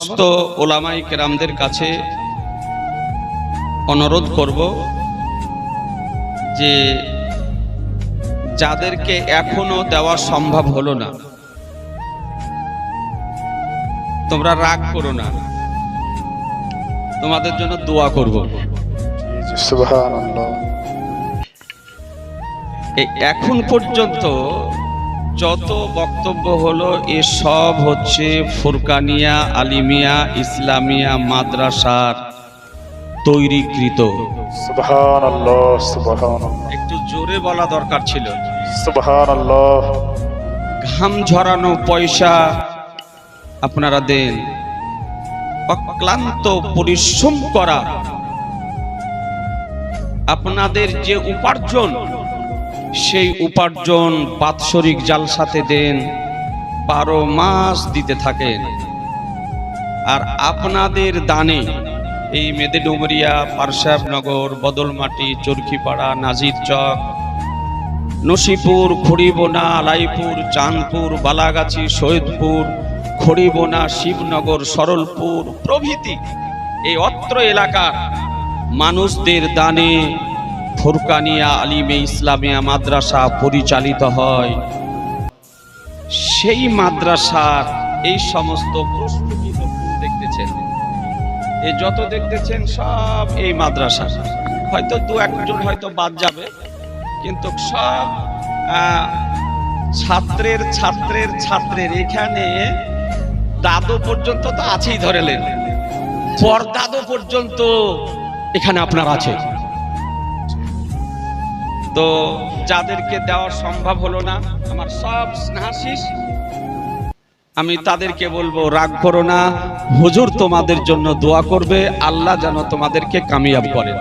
সমস্ত ওলামাই কেরামদের কাছে অনুরোধ করব যে যাদেরকে এখনও দেওয়া সম্ভব হলো না তোমরা রাগ করো না। তোমাদের জন্য দোয়া করব। এখন পর্যন্ত যত বক্তব্য হলো এ সব হচ্ছে ফুরকানিয়া আলিমিয়া ইসলামিয়া মাদ্রাসার তৈরিকৃত। একটু জোরে বলা দরকার ছিল। ঘাম ঝরানো পয়সা আপনারা দেন। অক্লান্ত পরিশ্রম করা। আপনাদের যে উপার্জন সেই উপার্জন বাৎসরিক জালসাতে দেন, বারো মাস দিতে থাকেন। আর আপনাদের দানে এই মেদেডুমরিয়া পারসাবনগর, বদলমাটি, চরকিপাড়া, নাজির চক, নসিপুর, খড়িবোনা, আলাইপুর, চাঁদপুর, বালাগাছি, সৈয়দপুর, খড়িবোনা, শিবনগর, সরলপুর প্রভৃতি এই অত্র এলাকার মানুষদের দানে ফুরকানিয়া আলিমে ইসলামিয়া মাদ্রাসা পরিচালিত হয়। সেই মাদ্রাসার এই সমস্ত প্রস্তুতিত ফুল দেখতেছেন। এই যত দেখতেছেন সব এই মাদ্রাসা। হয়তো দু একজন হয়তো বাদ যাবে, কিন্তু সব ছাত্রের ছাত্রের ছাত্রের এখানে দাদু পর্যন্ত তো আছেই ধরেলেন পরদাদু পর্যন্ত এখানে আপনার আছে। তো যাদেরকে দেওয়া সম্ভব হলো না, আমার সব স্নেহাশিস আমি তাদেরকে বলব, রাগ করো না। হুজুর তোমাদের জন্য দোয়া করবে, আল্লাহ যেন তোমাদেরকে কামিয়াব করে।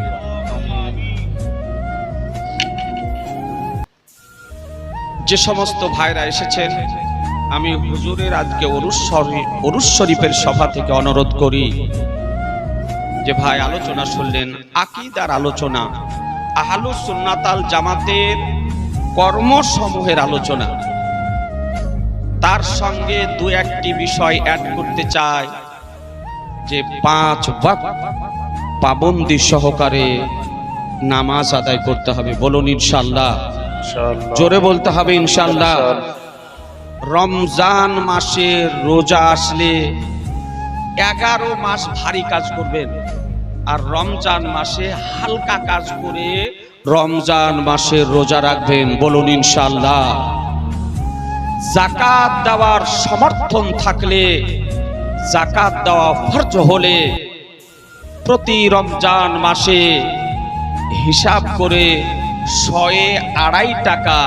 যে সমস্ত ভাইরা এসেছেন, আমি হুজুরের আজকে অরুষ শরী- অরুষ শরীফের সভা থেকে অনুরোধ করি যে ভাই, আলোচনা শুনলেন, আকিদার আলোচনা। আহালু সুন্নাতাল জামাতের কর্মসমূহের আলোচনা। তার সঙ্গে দু একটি বিষয় অ্যাড করতে চাই যে পাঁচ পাবন্দি সহকারে নামাজ আদায় করতে হবে। বলুন ইনশাল্লাহ জোরে বলতে হবে ইনশাল্লাহ রমজান মাসে রোজা আসলে এগারো মাস ভারী কাজ করবেন। আর রমজান মাসে হালকা কাজ করে রমজান মাসে রোজা রাখবেন, বলুন ইনশাল্লাহ জাকাত দেওয়ার সমর্থন থাকলে, জাকাত দেওয়া ফরজ হলে প্রতি রমজান মাসে হিসাব করে শয়ে আড়াই টাকা,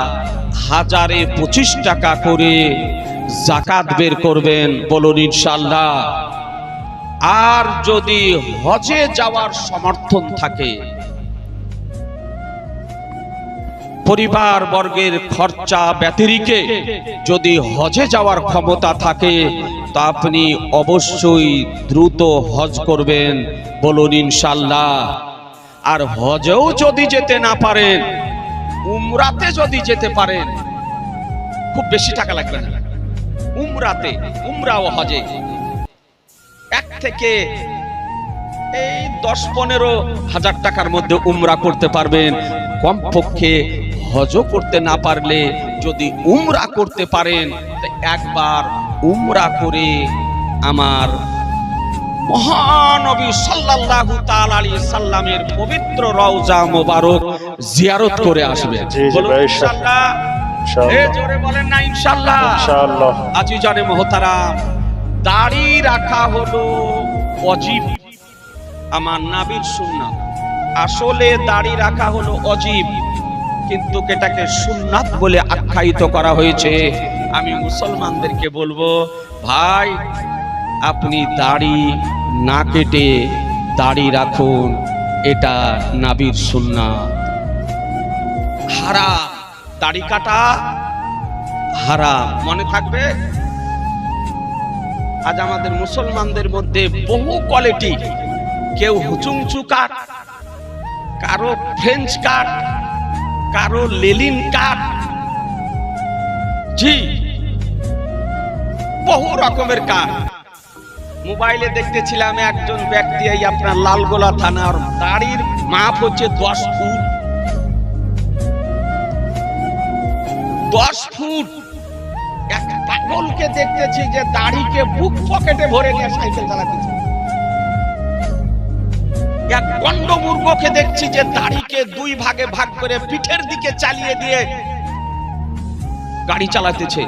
হাজারে পঁচিশ টাকা করে জাকাত বের করবেন, বলুন ইনশাল্লাহ আর যদি হজে যাওয়ার সমর্থন থাকে পরিবার বর্গের খরচা ব্যতিরিকে যদি হজে যাওয়ার ক্ষমতা থাকে, তা আপনি অবশ্যই দ্রুত হজ করবেন বলুন ইনশাল্লাহ আর হজেও যদি যেতে না পারেন, উমরাতে যদি যেতে পারেন, খুব বেশি টাকা লাগবে না। উমরাতে উমরা ও হজে। থেকে এই দশ পনেরো হাজার টাকার মধ্যে উমরা করতে পারবেন। কমপক্ষে হজ করতে না পারলে যদি উমরা করতে পারেন একবার উমরা করে আমার মহানবী সাল্লাল্লাহু তাআলা আলাইহি সাল্লামের পবিত্র রওজা মোবারক জিয়ারত করে আসবেন। ইনশাআল্লাহ। জোরে বলেন না ইনশাআল্লাহ। ইনশাআল্লাহ। মহতারাম। দাড়ি রাখা হলো অজীব। আমার নাবির সুন্নাত। আসলে দাড়ি রাখা হলো অজীব, কিন্তু এটাকে সুন্নাত বলে আখ্যায়িত করা হয়েছে। আমি মুসলমানদেরকে বলব, ভাই, আপনি দাড়ি না কেটে দাড়ি রাখুন, এটা নাবির সুন্নাত। হারা দাড়ি কাটা হারা মনে থাকবে? আজ আমাদের মুসলমানদের মধ্যে বহু কোয়ালিটি কেউ হুচুংচু কাট কারও ফ্রেঞ্চ কাট কারও লেলিন কাট জি, বহু রকমের কাট মোবাইলে দেখতেছিলাম একজন ব্যক্তি এই আপনার লালগোলা থানার দাড়ির মাপ হচ্ছে দশ ফুট। দশ ফুট। পাগলকে দেখতেছি যে দাড়িকে বুক পকেটে ভরে নিয়ে সাইকেল চালাতেছে। এক গন্ডমূর্খকে দেখছি যে দাড়িকে দুই ভাগে ভাগ করে পিঠের দিকে চালিয়ে দিয়ে গাড়ি চালাতেছে।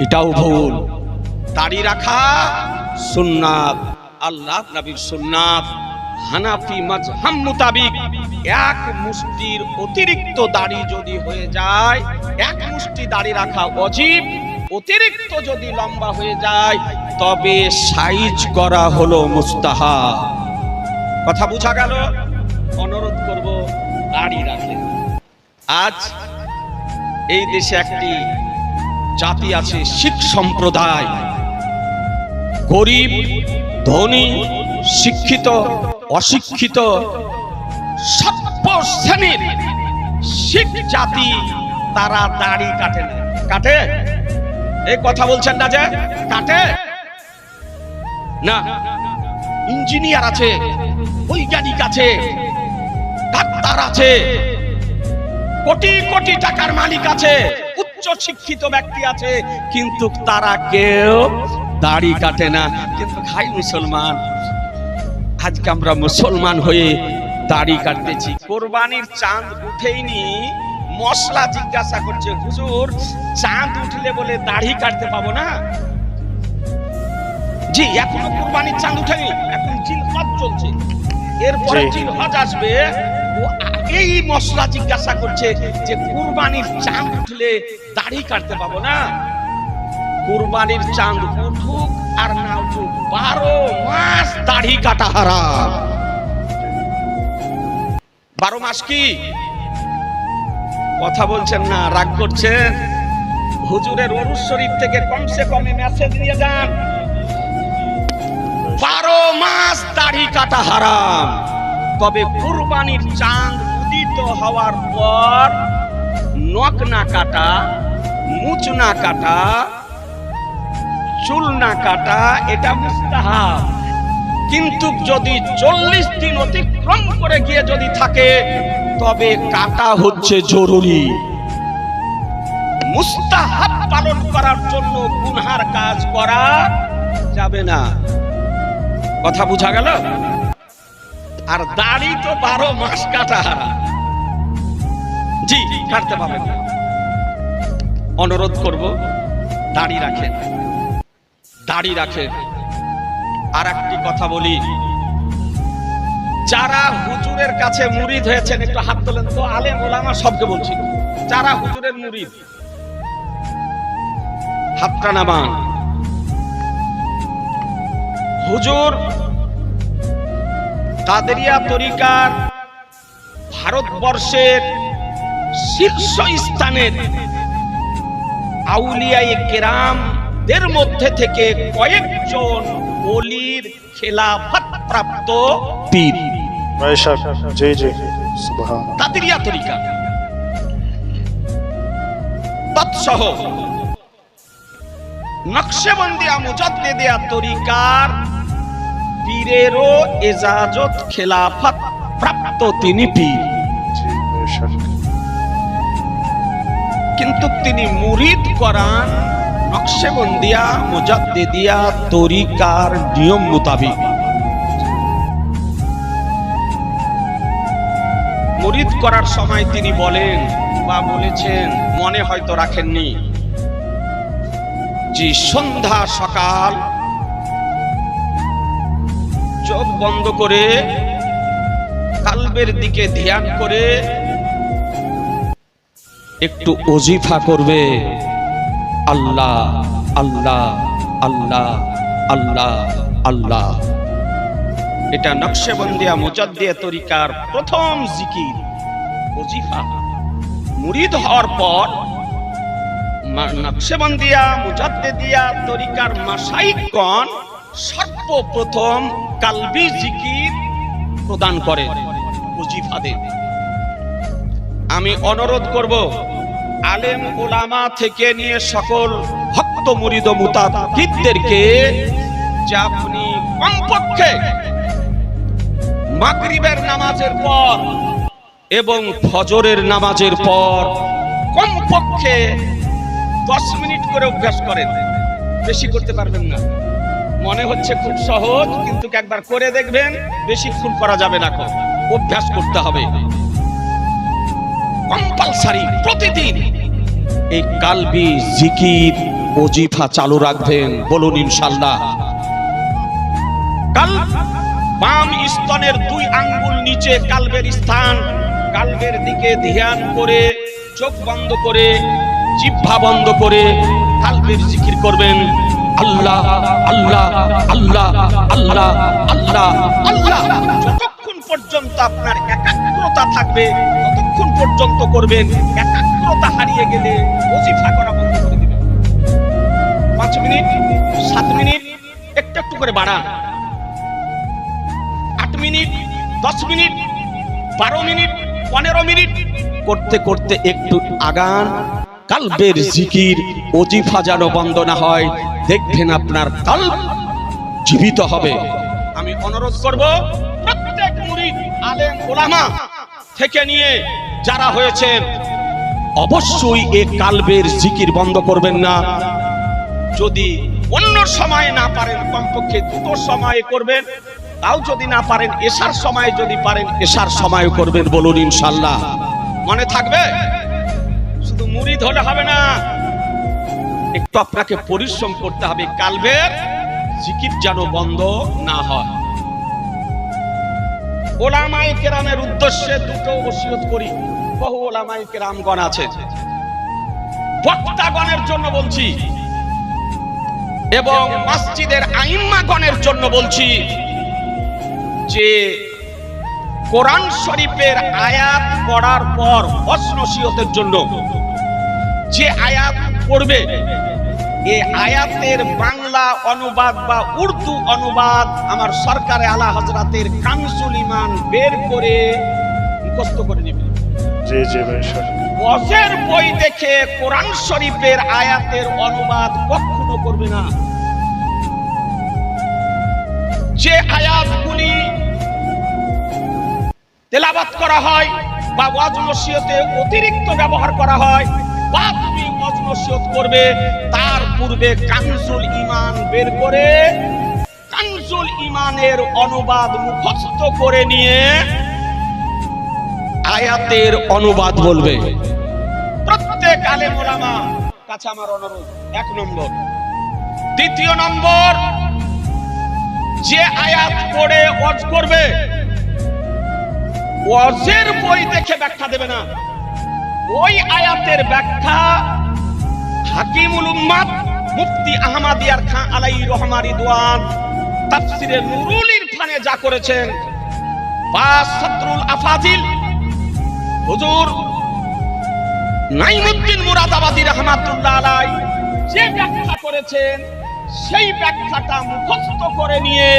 এটাও ভুল। দাড়ি রাখা সুন্নাত। আল্লাহ নবীর সুন্নাত। হানাফি মাযহাব মুতাবিক। এক মুষ্টির অতিরিক্ত দাড়ি যদি হয়ে যায়, এক মুষ্টি দাড়ি রাখা অজীব। অতিরিক্ত যদি লম্বা হয়ে যায়, তবে সাইজ করা হলো মুস্তাহা কথা বোঝা গেল? অনুরোধ করব দাড়ি রাখেন আজ এই দেশে একটি জাতি আছে, শিখ সম্প্রদায়। গরিব, ধনী, শিক্ষিত, অশিক্ষিত শ্রেণির শিখ জাতি, তারা দাড়ি কাটে না। কাটে? এই কথা বলছেন না যে? কাটে না, ইঞ্জিনিয়ার আছে, বৈজ্ঞানিক আছে, ডাক্তার আছে, কোটি কোটি টাকার মালিক আছে, উচ্চ শিক্ষিত ব্যক্তি আছে, কিন্তু তারা কেউ দাড়ি কাটে না। কিন্তু খাই মুসলমান, আজকে আমরা মুসলমান হয়ে দাড়ি কাটতেছি। কোরবানির চাঁদ উঠেইনি মশলা জিজ্ঞাসা করছে হুজুর চাঁদ উঠলে বলে দাড়ি কাটতে পাবো না? জি এখনও কোরবানির চাঁদ উঠেনি এখন জিলহজ চলছে। এরপরে জি। জিলহজ আসবে ও আগেই মশলা জিজ্ঞাসা করছে যে কুরবানির চাঁদ উঠলে দাড়ি কাটতে পাবো না? কুরবানির চাঁদ উঠুক আর না উঠুক বারো মাস দাড়ি কাটা হারাম। বারো মাস কি? কথা বলছেন না, রাগ করছেন। হুজুরের অরুজ শরীফ থেকে কমসে কমে মেসেজ নিয়ে যান। বারো মাস দাড়ি কাটা হারাম। তবে কুরবানির চাঁদ উদিত হওয়ার পর নখ না কাটা, মুচ না কাটা, চুল না কাটা, এটা মুস্তাহাব। কিন্তু যদি চল্লিশ দিন অতিক্রম করে গিয়ে যদি থাকে তবে কাটা হচ্ছে জরুরি। মুস্তাহাব পালন করার জন্য গুনহার কাজ করা যাবে না। কথা বুঝা গেল? আর দাড়ি তো বারো মাস কাটা। জি, কাটতে পারবেন অনুরোধ করব, দাড়ি রাখেন। দাড়ি রাখেন। আর একটি কথা বলি। যারা হুজুরের কাছে মুরিদ হয়েছেন, একটু হাত তোলেন। তো আলেম ওলামা সবকে বলছি, যারা হুজুরের মুরিদ, হাতটা নামান। হুজুর কাদেরিয়া তরিকার ভারতবর্ষের শীর্ষ স্থানের আউলিয়ায়ে কেরামদের মধ্যে থেকে কয়েকজন অলির খেলাফত প্রাপ্ত পীর। জি জি সুবহান তরিকা। তৎসহ নকশেবন্দিয়া মুজাদ্দেদিয়া তরিকার পীরেরও এজাজত খেলাফত প্রাপ্ত তিনি পীর। কিন্তু তিনি মুরিদ করান নকশেবন্দিয়া মুজাদ্দেদিয়া তরিকার নিয়ম মোতাবিক। মুরিদ করার সময় তিনি বলেন, বা বলেছেন, মনে হয়তো রাখেননি। যে সন্ধ্যা সকাল, চোখ বন্ধ করে, কালবের দিকে ধ্যান করে, একটু অজিফা করবে, আল্লাহ আল্লাহ আল্লাহ আল্লাহ আল্লাহ। এটা নকশেবন্দিয়া মুজাদ্দিয়া তরিকার প্রথম জিকির। অজিফা মুরিদ হওয়ার পর নকশেবন্দিয়া মুজাদ্দিয়া তরিকার মাসাইকগণ সর্বপ্রথম কালবি জিকির প্রদান করে অজিফা দেন আমি অনুরোধ করব, আলেম ওলামা থেকে নিয়ে সকল ভক্ত মুরিদ মুতাকিদদেরকে যে আপনি কমপক্ষে মাগরিবের নামাজের পর এবং ফজরের নামাজের পর কমপক্ষে দশ মিনিট করে অভ্যাস করেন। বেশি করতে পারবেন না। মনে হচ্ছে খুব সহজ, কিন্তু একবার করে দেখবেন বেশি বেশিক্ষণ করা যাবে না অভ্যাস করতে হবে। কম্পালসারি প্রতিদিন। এই কালবি জিকির ওজিফা চালু রাখবেন। বলুন ইনশাল্লাহ। কাল বাম স্তনের দুই আঙ্গুল নিচে কালবের স্থান। কালবের দিকে ধ্যান করে, চোখ বন্ধ করে, জিহ্বা বন্ধ করে কালবের জিকির করবেন। আল্লাহ আল্লাহ আল্লাহ আল্লাহ আল্লাহ আল্লাহ। যতক্ষণ পর্যন্ত আপনার একাগ্রতা থাকবে, ততক্ষণ পর্যন্ত করবেন। একাগ্রতা হারিয়ে গেলে ওজিফা করা বন্ধ করে দিবেন। পাঁচ মিনিট, সাত মিনিট, একটু একটু করে বাড়ান। মিনিট দশ মিনিট বারো মিনিট পনেরো মিনিট। করতে করতে একটু আগান। কালবের জিকির অজিফা যেন বন্দনা হয় দেখবেন আপনার কাল জীবিত হবে। আমি অনুরোধ করব প্রত্যেক মুরিদ আলেম ওলামা থেকে নিয়ে যারা হয়েছেন অবশ্যই এ কালবের জিকির বন্ধ করবেন না। যদি অন্য সময়ে না পারেন কমপক্ষে দুটো সময়ে করবেন। তাও যদি না পারেন, এশার সময় যদি পারেন, এশার সময় করবেন বলুন ইনশাল্লাহ মনে থাকবে? শুধু মুড়ি হলে হবে না। একটু আপনাকে পরিশ্রম করতে হবে, কালবের জিকির যেন বন্ধ না হয়। ওলামাই কেরামের উদ্দেশ্যে দুটো ওসিয়ত করি। বহু ওলামাই কেরামগণ আছে। বক্তাগণের জন্য বলছি এবং মসজিদের আইম্মাগণের জন্য বলছি। যে কোরআন শরীফের আয়াত পড়ার পর অসনসিয়তের জন্য যে আয়াত পড়বে এই আয়াতের বাংলা অনুবাদ বা উর্দু অনুবাদ আমার সরকারে আলা হজরাতের কামসুল ইমান বের করে মুখস্থ করে নেবে। জি জি ভাই সাহেব বই দেখে কোরআন শরীফের আয়াতের অনুবাদ কখনো করবে না। যে আয়াতগুলি তেলাবাত করা হয় বা ওয়াজ নসিহতে অতিরিক্ত ব্যবহার করা হয়, বা তুমি ওয়াজ নসিহত করবে, তার পূর্বে কানজুল ইমান বের করে কানজুল ইমানের অনুবাদ মুখস্থ করে নিয়ে আয়াতের অনুবাদ বলবে। প্রত্যেক আলেম ওলামা, কাছে আমার অনুরোধ, এক নম্বর। দ্বিতীয় নম্বর, যে আয়াত পড়ে ওয়াজ করবে ওয়াজের বই দেখে ব্যাখ্যা দেবে না। ওই আয়াতের ব্যাখ্যা হাকিমুল উম্মাদ মুফতি আহমাদিয়ার খান আলাই রহমারি দোয়ান তাফসিরে নুরুল ইরফানে যা করেছেন, বা সদরুল আফাজিল। হুজুর নাইমুদ্দিন মুরাদাবাদী রহমাতুল্লাহ আলাই যে ব্যাখ্যা করেছেন, সেই ব্যাখ্যাটা মুখস্থ করে নিয়ে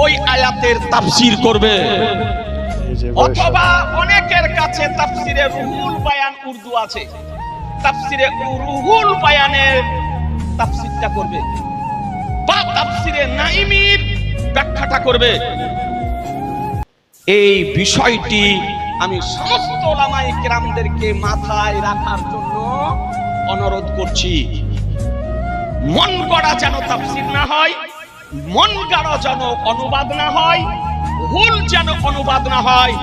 ওই আয়াতের তাফসীর করবে। অথবা অনেকের কাছে তাফসিরে রুহুল বায়ান উর্দু আছে। তাফসিরে রুহুল বায়ানের তাফসিরটা করবে। বা তাফসিরে নাইমির ব্যাখ্যাটা করবে। এই বিষয়টি আমি সমস্ত ওলামাই কেরামদেরকে মাথায় রাখার জন্য অনুরোধ করছি। মন গড়া যেন তাফসির না হয়, মন গড়া যেন অনুবাদ না হয় ভুল যেন অনুবাদ না হয়।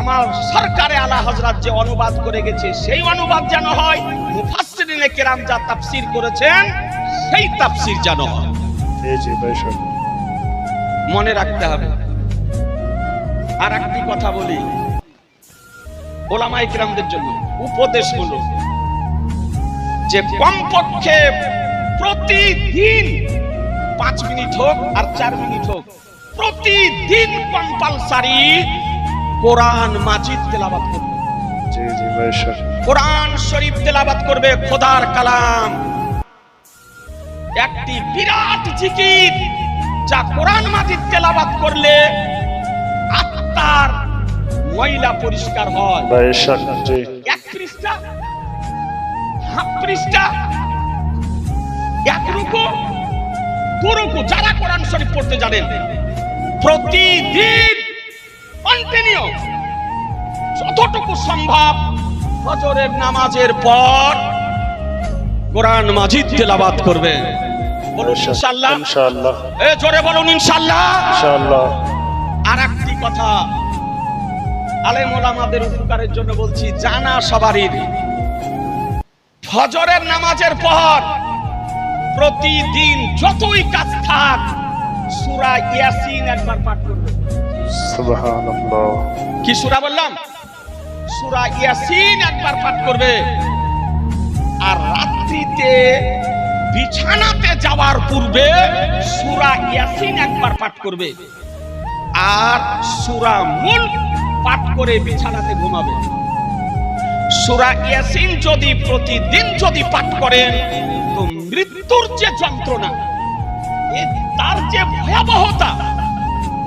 আমার সরকারে আলা হজরত যে অনুবাদ করে গেছে সেই অনুবাদ যেন হয়। মুফাসসিরিনে কেরাম যা তাফসির করেছেন সেই তাফসির যেন হয়। মনে রাখতে হবে। আর একটি কথা বলি ওলামাই কিরামদের জন্য উপদেশ হলো যে কমপক্ষে প্রতিদিন পাঁচ মিনিট হোক আর চার মিনিট হোক প্রতিদিন কম্পালসারি কোরআন মাজিদ তেলাবাত করবে। কোরআন শরীফ তেলাবাত করবে খোদার কালাম। একটি বিরাট জিকির যা কোরআন মাজিদ তেলাবাত করলে আত্মার ময়লা পরিষ্কার হয়। এক পৃষ্ঠা হাফ পৃষ্ঠা এক রুকু দুরুকু যারা কোরআন শরীফ পড়তে জানেন। প্রতিদিন কন্টিনিউ যতটুকু সম্ভব ফজরের নামাজের পর কোরআন মাজিদ তেলাবাত করবে। বলুন ইনশাআল্লাহ ইনশাআল্লাহ। এ জোরে বলুন ইনশাআল্লাহ। ইনশাআল্লাহ। আর একটি কথা আলেম ওলামাদের উপকারের জন্য বলছি জানা সবারই। ফজরের নামাজের পর প্রতিদিন যতই কাজ থাক সূরা ইয়াসিন একবার পাঠ করবে। সুবহানাল্লাহ। কি সূরা বললাম? সূরা ইয়াসিন একবার পাঠ করবে। আর রাত্রিতে বিছানাতে যাওয়ার পূর্বে সূরা ইয়াসিন একবার পাঠ করবে। আর সূরা মুল্ক পাঠ করে বিছানাতে ঘুমাবে। সূরা ইয়াসিন যদি প্রতিদিন যদি পাঠ করেন তো মৃত্যুর যে যন্ত্রণা তার যে ভয়াবহতা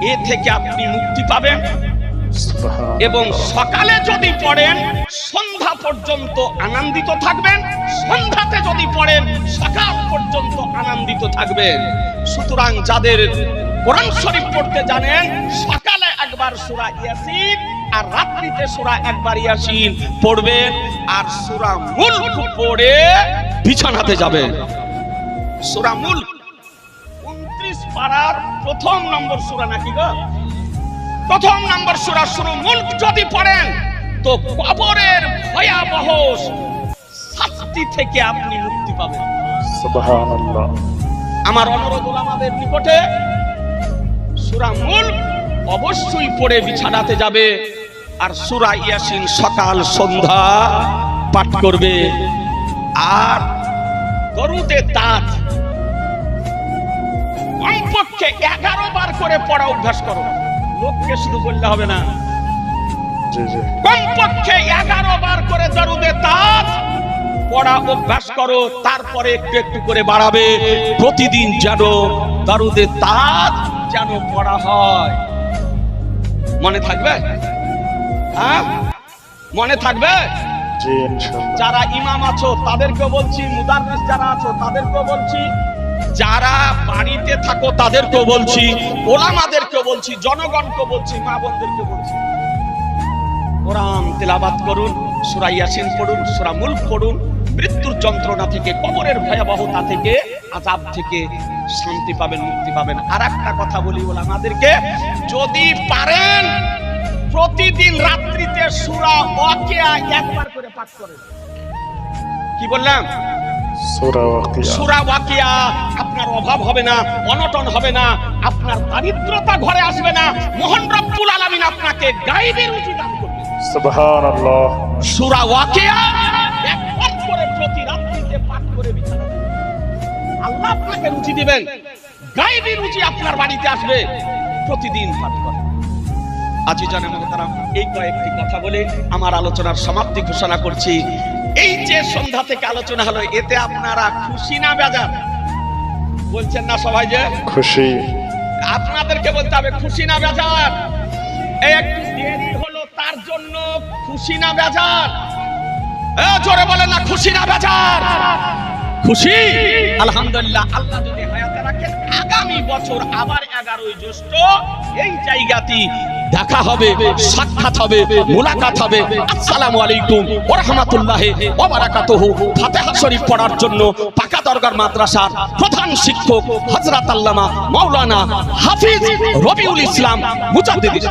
এ থেকে আপনি মুক্তি পাবেন। এবং সকালে যদি পড়েন সন্ধ্যা পর্যন্ত আনন্দিত থাকবেন। সন্ধ্যাতে যদি পড়েন সকাল পর্যন্ত আনন্দিত থাকবেন। সুতরাং যাদের কোরআন শরীফ পড়তে জানেন সকালে একবার সূরা ইয়াসিন আর রাত্রিতে সূরা একবার ইয়াসিন পড়বেন আর সূরা মুলক পড়ে বিছানাতে যাবেন। সূরা মুলক 29 পারার প্রথম নম্বর সূরা নাকি গো? প্রথম নম্বর সুরা শুরু মুল্ক যদি পড়েন তো কবরের ভয়াবহ শাস্তি থেকে আপনি মুক্তি পাবেন। সুবহানাল্লাহ। আমার অনুরোধ হলো আমাদের নিকটে সুরা মুল্ক অবশ্যই পড়ে বিছানাতে যাবে আর সুরা ইয়াসিন সকাল সন্ধ্যা পাঠ করবে আর গরুতে দাঁত কমপক্ষে এগারো বার করে পড়া অভ্যাস করো। লোককে শুধু বললে হবে না। কমপক্ষে এগারো বার করে দরুদে তাজ পড়া অভ্যাস করো তারপরে একটু একটু করে বাড়াবে। প্রতিদিন যেন দরুদে তাজ যেন পড়া হয়। মনে থাকবে? হ্যাঁ? মনে থাকবে? যারা ইমাম আছো তাদেরকে বলছি মুদাররিস যারা আছো তাদেরকে বলছি যারা বাড়িতে থাকো, তাদেরকেও বলছি, ওলামাদেরকেও বলছি জনগণকে বলছি, মা বোনদেরকে বলছি। কোরআন তেলাবাত করুন, সুরা ইয়াসিন পড়ুন, সুরা মুলক পড়ুন, মৃত্যুর যন্ত্রণা থেকে, কবরের ভয়াবহতা থেকে, আযাব থেকে শান্তি পাবেন, মুক্তি পাবেন। আর একটা কথা বলি ওলামাদেরকে, যদি পারেন, প্রতিদিন রাত্রিতে সুরা ওয়াকিয়া একবার করে পাঠ করেন। কি বললাম? সূরা ওয়াকিয়া। আপনার অভাব হবে না অনটন হবে না আপনার দারিদ্রতা ঘরে আসবে না। মোহন রব্বুল আলামিন আপনাকে গাইবে রুচি দান করবে। সুবহানাল্লাহ। সূরা ওয়াকিয়া একবার করে প্রতি রাত্রিতে পাঠ করে বিছানা আল্লাহ আপনাকে রুচি দিবেন। গাইবি রুচি আপনার বাড়িতে আসবে। প্রতিদিন পাঠ করেন মহতারাম এই কয়েকটি কথা বলে আমার আলোচনার সমাপ্তি ঘোষণা করছি। এই যে সন্ধ্যা থেকে আলোচনা হলো এতে আপনারা খুশি না বেজার? বলছেন না সবাই যে? খুশি। আপনাদেরকে বলতে হবে খুশি না বেজার। একটু দেরি হলো তার জন্য খুশি না বেজার। জোরে বলেন না খুশি না বেজার। খুশি? আলহামদুলিল্লাহ, আল্লাহ যদি হায়াতে রাখেন আগামী বছর আবার এগারোই জ্যৈষ্ঠ, এই জায়গাটি দেখা হবে, সাক্ষাৎ হবে, মোলাকাত হবে। আসসালামু আলাইকুম ওয়া রাহমাতুল্লাহি ওয়া বারাকাতুহু। ফাতিহা শরীফ পড়ার জন্য পাকা দরগার মাদ্রাসার প্রধান শিক্ষক হযরত আল্লামা মাওলানা হাফিজ রবিউল ইসলাম মুজাদ্দিদ।